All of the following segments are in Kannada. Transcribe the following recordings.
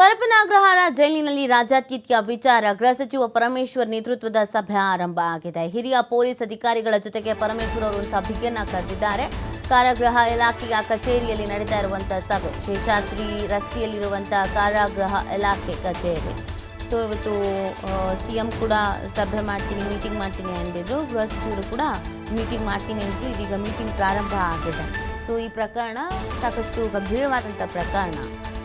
ಪರಪನಾಗ್ರಹಾರ ಜೈಲಿನಲ್ಲಿ ರಾಜ್ಯಾತ್ಯತ್ಯ ವಿಚಾರ. ಗೃಹ ಸಚಿವ ಪರಮೇಶ್ವರ್ ನೇತೃತ್ವದ ಸಭೆ ಆರಂಭ ಆಗಿದೆ. ಹಿರಿಯ ಪೊಲೀಸ್ ಅಧಿಕಾರಿಗಳ ಜೊತೆಗೆ ಪರಮೇಶ್ವರ್ ಅವರು ಸಭೆಯನ್ನ ಕರೆದಿದ್ದಾರೆ. ಕಾರಾಗೃಹ ಇಲಾಖೆಯ ಕಚೇರಿಯಲ್ಲಿ ನಡೀತಾ ಇರುವಂತಹ ಸಭೆ. ಶೇಷಾದ್ರಿ ರಸ್ತೆಯಲ್ಲಿರುವಂತಹ ಕಾರಾಗೃಹ ಇಲಾಖೆ ಕಚೇರಿ. ಸೊ ಇವತ್ತು ಸಿ ಎಂ ಕೂಡ ಸಭೆ ಮಾಡ್ತೀನಿ ಮೀಟಿಂಗ್ ಮಾಡ್ತೀನಿ ಅಂದಿದ್ರು. ಗೃಹ ಸಚಿವರು ಕೂಡ ಮೀಟಿಂಗ್ ಮಾಡ್ತೀನಿ ಅಂದ್ರು. ಇದೀಗ ಮೀಟಿಂಗ್ ಪ್ರಾರಂಭ ಆಗಿದೆ. ಸೊ ಈ ಪ್ರಕರಣ ಸಾಕಷ್ಟು ಗಂಭೀರವಾದಂಥ ಪ್ರಕರಣ.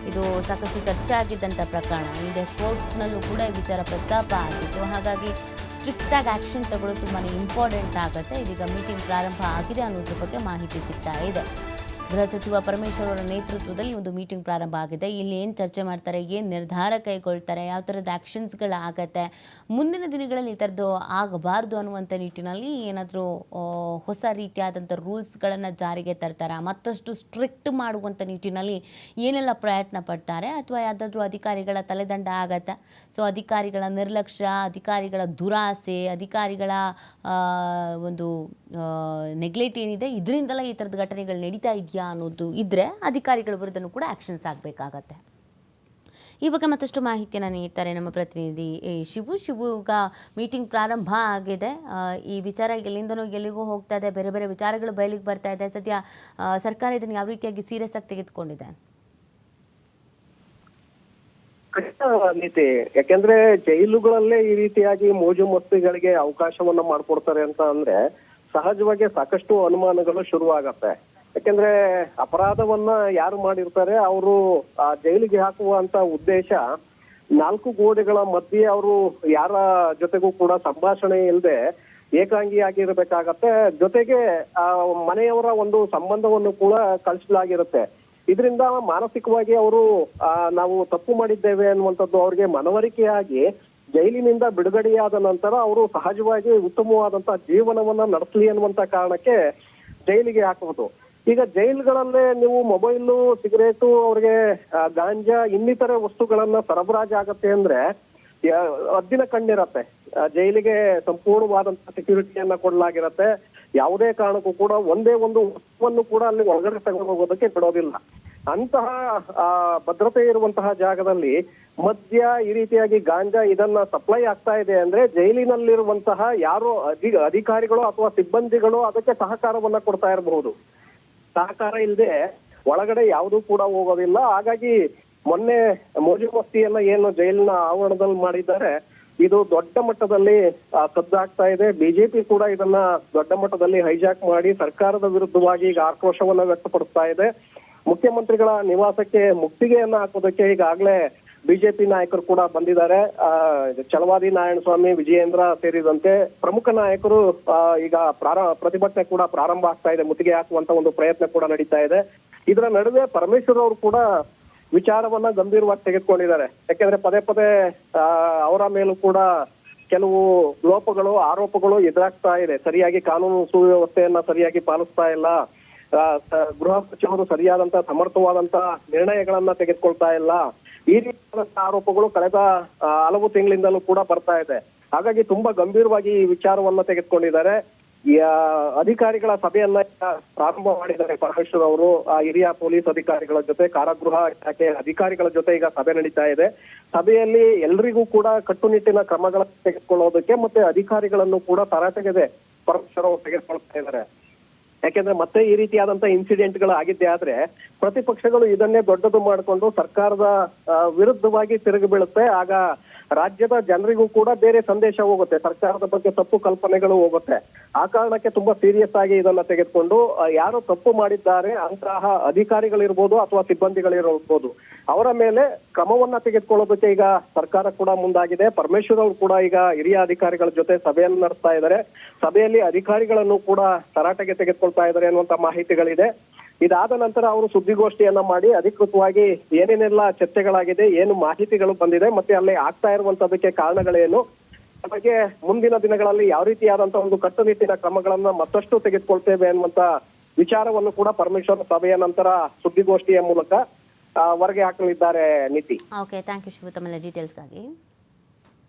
ಇದು ಸಾಕಷ್ಟು ಚರ್ಚೆ ಆಗಿದ್ದಂಥ ಪ್ರಕರಣ. ಹಿಂದೆ ಕೋರ್ಟ್ನಲ್ಲೂ ಕೂಡ ಈ ವಿಚಾರ ಪ್ರಸ್ತಾಪ ಆಗಿತ್ತು. ಹಾಗಾಗಿ ಸ್ಟ್ರಿಕ್ಟಾಗಿ ಆ್ಯಕ್ಷನ್ ತಗೊಳ್ಳೋದು ತುಂಬಾ ಇಂಪಾರ್ಟೆಂಟ್ ಆಗುತ್ತೆ. ಇದೀಗ ಮೀಟಿಂಗ್ ಪ್ರಾರಂಭ ಆಗಿದೆ ಅನ್ನೋದ್ರ ಬಗ್ಗೆ ಮಾಹಿತಿ ಸಿಗ್ತಾ ಇದೆ. ಗೃಹ ಸಚಿವ ಪರಮೇಶ್ವರ್ ಅವರ ನೇತೃತ್ವದಲ್ಲಿ ಒಂದು ಮೀಟಿಂಗ್ ಪ್ರಾರಂಭ ಆಗಿದೆ. ಇಲ್ಲಿ ಏನು ಚರ್ಚೆ ಮಾಡ್ತಾರೆ, ಏನು ನಿರ್ಧಾರ ಕೈಗೊಳ್ತಾರೆ, ಯಾವ ಥರದ ಆ್ಯಕ್ಷನ್ಸ್ಗಳಾಗತ್ತೆ ಮುಂದಿನ ದಿನಗಳಲ್ಲಿ ಈ ಥರದ್ದು ಆಗಬಾರ್ದು ಅನ್ನುವಂಥ ನಿಟ್ಟಿನಲ್ಲಿ ಏನಾದರೂ ಹೊಸ ರೀತಿಯಾದಂಥ ರೂಲ್ಸ್ಗಳನ್ನು ಜಾರಿಗೆ ತರ್ತಾರೆ? ಮತ್ತಷ್ಟು ಸ್ಟ್ರಿಕ್ಟ್ ಮಾಡುವಂಥ ನಿಟ್ಟಿನಲ್ಲಿ ಏನೆಲ್ಲ ಪ್ರಯತ್ನ ಪಡ್ತಾರೆ? ಅಥವಾ ಯಾವುದಾದ್ರೂ ಅಧಿಕಾರಿಗಳ ತಲೆದಂಡ ಆಗತ್ತೆ? ಸೊ ಅಧಿಕಾರಿಗಳ ನಿರ್ಲಕ್ಷ್ಯ, ಅಧಿಕಾರಿಗಳ ದುರಾಸೆ, ಅಧಿಕಾರಿಗಳ ಒಂದು ನೆಗ್ಲೆಟ್ ಏನಿದೆ, ಇದರಿಂದಲೇ ಈ ಥರದ ಘಟನೆಗಳು ನಡೀತಾ ಇದೆಯಾ? ಅನ್ನೋದು ಇದ್ದರೆ ಅಧಿಕಾರಿಗಳ ವಿರುದ್ಧನೂ ಕೂಡ ಆ್ಯಕ್ಷನ್ಸ್ ಆಗಬೇಕಾಗತ್ತೆ. ಈ ಬಗ್ಗೆ ಮತ್ತಷ್ಟು ಮಾಹಿತಿಯನ್ನು ನೀಡ್ತಾರೆ ನಮ್ಮ ಪ್ರತಿನಿಧಿ ಶಿವು. ಶಿವುಗ ಮೀಟಿಂಗ್ ಪ್ರಾರಂಭ ಆಗಿದೆ. ಈ ವಿಚಾರ ಎಲ್ಲಿಂದನೋ ಎಲ್ಲಿಗೂ ಹೋಗ್ತಾ ಇದೆ. ಬೇರೆ ಬೇರೆ ವಿಚಾರಗಳು ಬಯಲಿಗೆ ಬರ್ತಾ ಇದೆ. ಸದ್ಯ ಸರ್ಕಾರ ಇದನ್ನು ಯಾವ ರೀತಿಯಾಗಿ ಸೀರಿಯಸ್ ಆಗಿ ತೆಗೆದುಕೊಂಡಿದೆ? ಖಂಡಿತ ನೀತಿ ಯಾಕೆಂದ್ರೆ ಜೈಲುಗಳಲ್ಲೇ ಈ ರೀತಿಯಾಗಿ ಮೋಜು ಮಸ್ತಿಗಳಿಗೆ ಅವಕಾಶವನ್ನ ಮಾಡ್ಕೊಡ್ತಾರೆ ಅಂತ ಅಂದ್ರೆ ಸಹಜವಾಗಿ ಸಾಕಷ್ಟು ಅನುಮಾನಗಳು ಶುರುವಾಗತ್ತೆ. ಯಾಕೆಂದ್ರೆ ಅಪರಾಧವನ್ನ ಯಾರು ಮಾಡಿರ್ತಾರೆ ಅವರು ಆ ಜೈಲಿಗೆ ಹಾಕುವಂತ ಉದ್ದೇಶ ನಾಲ್ಕು ಗೋಡೆಗಳ ಮಧ್ಯೆ ಅವರು ಯಾರ ಜೊತೆಗೂ ಕೂಡ ಸಂಭಾಷಣೆ ಇಲ್ಲದೆ ಏಕಾಂಗಿಯಾಗಿರ್ಬೇಕಾಗತ್ತೆ. ಜೊತೆಗೆ ಆ ಮನೆಯವರ ಒಂದು ಸಂಬಂಧವನ್ನು ಕೂಡ ಕಳಿಸಲಾಗಿರುತ್ತೆ. ಇದರಿಂದ ಮಾನಸಿಕವಾಗಿ ಅವರು ಆ, ನಾವು ತಪ್ಪು ಮಾಡಿದ್ದೇವೆ ಅನ್ನುವಂಥದ್ದು ಅವ್ರಿಗೆ ಮನವರಿಕೆಯಾಗಿ ಜೈಲಿನಿಂದ ಬಿಡುಗಡೆಯಾದ ನಂತರ ಅವರು ಸಹಜವಾಗಿ ಉತ್ತಮವಾದಂತಹ ಜೀವನವನ್ನ ನಡೆಸಲಿ ಅನ್ನುವಂತ ಕಾರಣಕ್ಕೆ ಜೈಲಿಗೆ ಹಾಕುವುದು. ಈಗ ಜೈಲ್ಗಳಲ್ಲೇ ನೀವು ಮೊಬೈಲು, ಸಿಗರೇಟು, ಅವ್ರಿಗೆ ಗಾಂಜಾ, ಇನ್ನಿತರೆ ವಸ್ತುಗಳನ್ನ ಸರಬರಾಜು ಆಗತ್ತೆ ಅಂದ್ರೆ ಹದ್ದಿನ ಕಣ್ಣಿರತ್ತೆ. ಜೈಲಿಗೆ ಸಂಪೂರ್ಣವಾದಂತಹ ಸೆಕ್ಯೂರಿಟಿಯನ್ನ ಕೊಡಲಾಗಿರತ್ತೆ. ಯಾವುದೇ ಕಾರಣಕ್ಕೂ ಕೂಡ ಒಂದೇ ಒಂದು ವಸ್ತುವನ್ನು ಕೂಡ ಅಲ್ಲಿ ಒಳಗಡೆ ತಗೊಂಡು ಹೋಗೋದಕ್ಕೆ ಬಿಡೋದಿಲ್ಲ. ಅಂತಹ ಭದ್ರತೆ ಇರುವಂತಹ ಜಾಗದಲ್ಲಿ ಮದ್ಯ ಈ ರೀತಿಯಾಗಿ ಗಾಂಜಾ ಇದನ್ನ ಸಪ್ಲೈ ಆಗ್ತಾ ಇದೆ ಅಂದ್ರೆ ಜೈಲಿನಲ್ಲಿರುವಂತಹ ಯಾರೋ ಅಧಿ, ಅಧಿಕಾರಿಗಳು ಅಥವಾ ಸಿಬ್ಬಂದಿಗಳು ಅದಕ್ಕೆ ಸಹಕಾರವನ್ನ ಕೊಡ್ತಾ ಇರಬಹುದು. ಸಹಕಾರ ಇಲ್ಲದೆ ಒಳಗಡೆ ಯಾವುದೂ ಕೂಡ ಹೋಗೋದಿಲ್ಲ. ಹಾಗಾಗಿ ಮೊನ್ನೆ ಮೋಜು ಮಸ್ತಿಯನ್ನ ಏನು ಜೈಲಿನ ಆವರಣದಲ್ಲಿ ಮಾಡಿದ್ದಾರೆ. ಇದು ದೊಡ್ಡ ಮಟ್ಟದಲ್ಲಿ ಸದ್ದಾಗ್ತಾ ಇದೆ. ಬಿಜೆಪಿ ಕೂಡ ಇದನ್ನ ದೊಡ್ಡ ಮಟ್ಟದಲ್ಲಿ ಹೈಜಾಕ್ ಮಾಡಿ ಸರ್ಕಾರದ ವಿರುದ್ಧವಾಗಿ ಈಗ ಆಕ್ರೋಶವನ್ನ ವ್ಯಕ್ತಪಡಿಸ್ತಾ ಇದೆ. ಮುಖ್ಯಮಂತ್ರಿಗಳ ನಿವಾಸಕ್ಕೆ ಮುತ್ತಿಗೆಯನ್ನ ಹಾಕೋದಕ್ಕೆ ಈಗಾಗಲೇ ಬಿಜೆಪಿ ನಾಯಕರು ಕೂಡ ಬಂದಿದ್ದಾರೆ. ಚಲವಾದಿ ನಾರಾಯಣ ಸ್ವಾಮಿ ವಿಜಯೇಂದ್ರ ಸೇರಿದಂತೆ ಪ್ರಮುಖ ನಾಯಕರು ಈಗ ಪ್ರತಿಭಟನೆ ಕೂಡ ಪ್ರಾರಂಭ ಆಗ್ತಾ ಇದೆ, ಮುತ್ತಿಗೆ ಹಾಕುವಂತ ಒಂದು ಪ್ರಯತ್ನ ಕೂಡ ನಡೀತಾ ಇದೆ. ಇದರ ನಡುವೆ ಪರಮೇಶ್ವರ್ ಅವರು ಕೂಡ ವಿಚಾರವನ್ನ ಗಂಭೀರವಾಗಿ ತೆಗೆದುಕೊಂಡಿದ್ದಾರೆ. ಯಾಕೆಂದ್ರೆ ಪದೇ ಪದೇ ಅವರ ಮೇಲೂ ಕೂಡ ಕೆಲವು ಲೋಪಗಳು, ಆರೋಪಗಳು ಎದುರಾಗ್ತಾ ಇದೆ. ಸರಿಯಾಗಿ ಕಾನೂನು ಸುವ್ಯವಸ್ಥೆಯನ್ನ ಸರಿಯಾಗಿ ಪಾಲಿಸ್ತಾ ಇಲ್ಲ. ಗೃಹ ಸಚಿವರು ಸರಿಯಾದಂತ ಸಮರ್ಥವಾದಂತಹ ನಿರ್ಣಯಗಳನ್ನ ತೆಗೆದುಕೊಳ್ತಾ ಇಲ್ಲ. ಈ ರೀತಿಯಾದಂತಹ ಆರೋಪಗಳು ಕಳೆದ ಹಲವು ತಿಂಗಳಿಂದಲೂ ಕೂಡ ಬರ್ತಾ ಇದೆ. ಹಾಗಾಗಿ ತುಂಬಾ ಗಂಭೀರವಾಗಿ ಈ ವಿಚಾರವನ್ನ ತೆಗೆದುಕೊಂಡಿದ್ದಾರೆ. ಅಧಿಕಾರಿಗಳ ಸಭೆಯನ್ನ ಪ್ರಾರಂಭ ಮಾಡಿದ್ದಾರೆ ಪರಮೇಶ್ವರ್ ಅವರು. ಆ, ಹಿರಿಯ ಪೊಲೀಸ್ ಅಧಿಕಾರಿಗಳ ಜೊತೆ ಕಾರಾಗೃಹ ಇಲಾಖೆ ಅಧಿಕಾರಿಗಳ ಜೊತೆ ಈಗ ಸಭೆ ನಡೀತಾ ಇದೆ. ಸಭೆಯಲ್ಲಿ ಎಲ್ರಿಗೂ ಕೂಡ ಕಟ್ಟುನಿಟ್ಟಿನ ಕ್ರಮಗಳನ್ನು ತೆಗೆದುಕೊಳ್ಳೋದಕ್ಕೆ ಮತ್ತೆ ಅಧಿಕಾರಿಗಳನ್ನು ಕೂಡ ತರಾಟೆಗೆ ಪರಮೇಶ್ವರ್ ಅವರು ತೆಗೆದುಕೊಳ್ತಾ ಇದ್ದಾರೆ. ಯಾಕೆಂದ್ರೆ ಮತ್ತೆ ಈ ರೀತಿಯಾದಂತ ಇನ್ಸಿಡೆಂಟ್ಗಳು ಆಗಿದ್ದೆ ಆದ್ರೆ ಪ್ರತಿಪಕ್ಷಗಳು ಇದನ್ನೇ ದೊಡ್ಡದು ಮಾಡಿಕೊಂಡು ಸರ್ಕಾರದ ವಿರುದ್ಧವಾಗಿ ತಿರುಗಿ ಬೀಳುತ್ತೆ. ಆಗ ರಾಜ್ಯದ ಜನರಿಗೂ ಕೂಡ ಬೇರೆ ಸಂದೇಶ ಹೋಗುತ್ತೆ. ಸರ್ಕಾರದ ಬಗ್ಗೆ ತಪ್ಪು ಕಲ್ಪನೆಗಳು ಹೋಗುತ್ತೆ. ಆ ಕಾರಣಕ್ಕೆ ತುಂಬಾ ಸೀರಿಯಸ್ ಆಗಿ ಇದನ್ನ ತೆಗೆದುಕೊಂಡು ಯಾರು ತಪ್ಪು ಮಾಡಿದ್ದಾರೆ ಅಂತಹ ಅಧಿಕಾರಿಗಳಿರ್ಬೋದು ಅಥವಾ ಸಿಬ್ಬಂದಿಗಳಿರ್ಬೋದು, ಅವರ ಮೇಲೆ ಕ್ರಮವನ್ನ ತೆಗೆದುಕೊಳ್ಳೋದಕ್ಕೆ ಈಗ ಸರ್ಕಾರ ಕೂಡ ಮುಂದಾಗಿದೆ. ಪರಮೇಶ್ವರ್ ಅವರು ಕೂಡ ಈಗ ಹಿರಿಯ ಅಧಿಕಾರಿಗಳ ಜೊತೆ ಸಭೆಯನ್ನು ನಡೆಸ್ತಾ ಇದ್ದಾರೆ. ಸಭೆಯಲ್ಲಿ ಅಧಿಕಾರಿಗಳನ್ನು ಕೂಡ ತರಾಟೆಗೆ ತೆಗೆದುಕೊಳ್ತಾ ಇದ್ದಾರೆ ಅನ್ನುವಂತ ಮಾಹಿತಿಗಳಿದೆ. ಇದಾದ ನಂತರ ಅವರು ಸುದ್ದಿಗೋಷ್ಠಿಯನ್ನ ಮಾಡಿ ಅಧಿಕೃತವಾಗಿ ಏನೇನೆಲ್ಲ ಚರ್ಚೆಗಳಾಗಿದೆ, ಏನು ಮಾಹಿತಿಗಳು ಬಂದಿದೆ ಮತ್ತೆ ಅಲ್ಲಿ ಆಗ್ತಾ ಇರುವಂತದಕ್ಕೆ ಕಾರಣಗಳೇನು ಬಗ್ಗೆ ಮುಂದಿನ ದಿನಗಳಲ್ಲಿ ಯಾವ ರೀತಿಯಾದಂತಹ ಒಂದು ಕಟ್ಟುನಿಟ್ಟಿನ ಕ್ರಮಗಳನ್ನ ಮತ್ತಷ್ಟು ತೆಗೆದುಕೊಳ್ತೇವೆ ಅನ್ನುವಂತ ವಿಚಾರವನ್ನು ಕೂಡ ಪರಮೇಶ್ವರ ಸಭೆಯ ನಂತರ ಸುದ್ದಿಗೋಷ್ಠಿಯ ಮೂಲಕ ಹೊರಗೆ ಹಾಕಲಿದ್ದಾರೆ ನೀತಿ. ಓಕೆ ಥ್ಯಾಂಕ್ ಯು ಶಿವು ತಮ್ಮೆಲ್ಲ ಡೀಟೇಲ್ಸ್ಗಾಗಿ